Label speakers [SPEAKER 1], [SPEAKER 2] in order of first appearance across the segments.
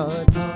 [SPEAKER 1] God. Uh,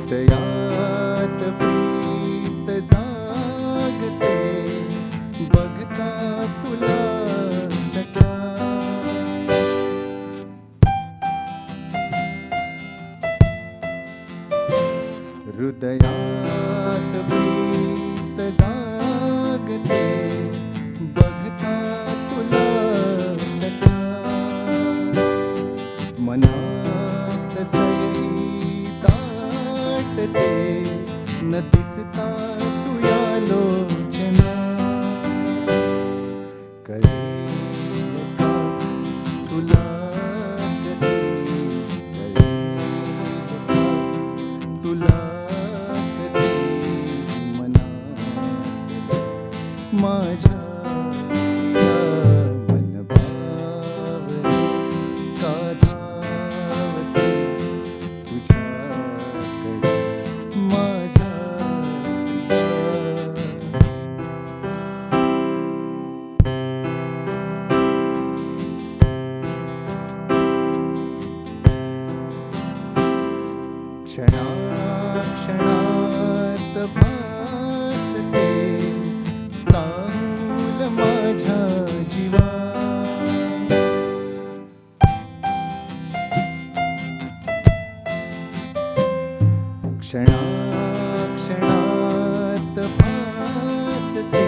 [SPEAKER 1] हृदयात प्रीत जागते बघता तुला सख्या हृदयात प्रीत न दिसता तुया लोचना. करेल का तुला मना माझ्या क्षणाक्षणात भासते चांगलं माझ्या जीवा क्षणाक्षणात भासते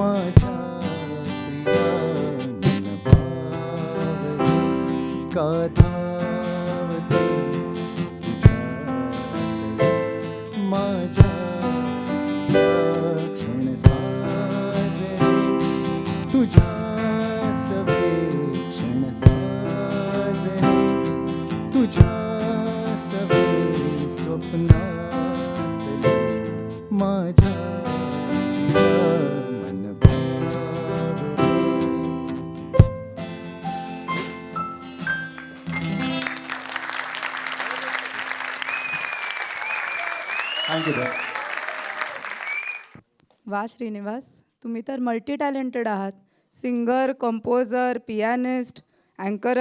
[SPEAKER 1] माझ्या प्रिया मन बावरे का धावते तुझ्याकडे माझ्या या क्षण साजरे तुझ्या सवे क्षण साजरे तुझ्या सवे स्वप्नातले माझ्या थँक्यू
[SPEAKER 2] वा श्रीनिवास. तुम्ही तर मल्टी टॅलेंटेड आहात. Singer composer pianist अँकर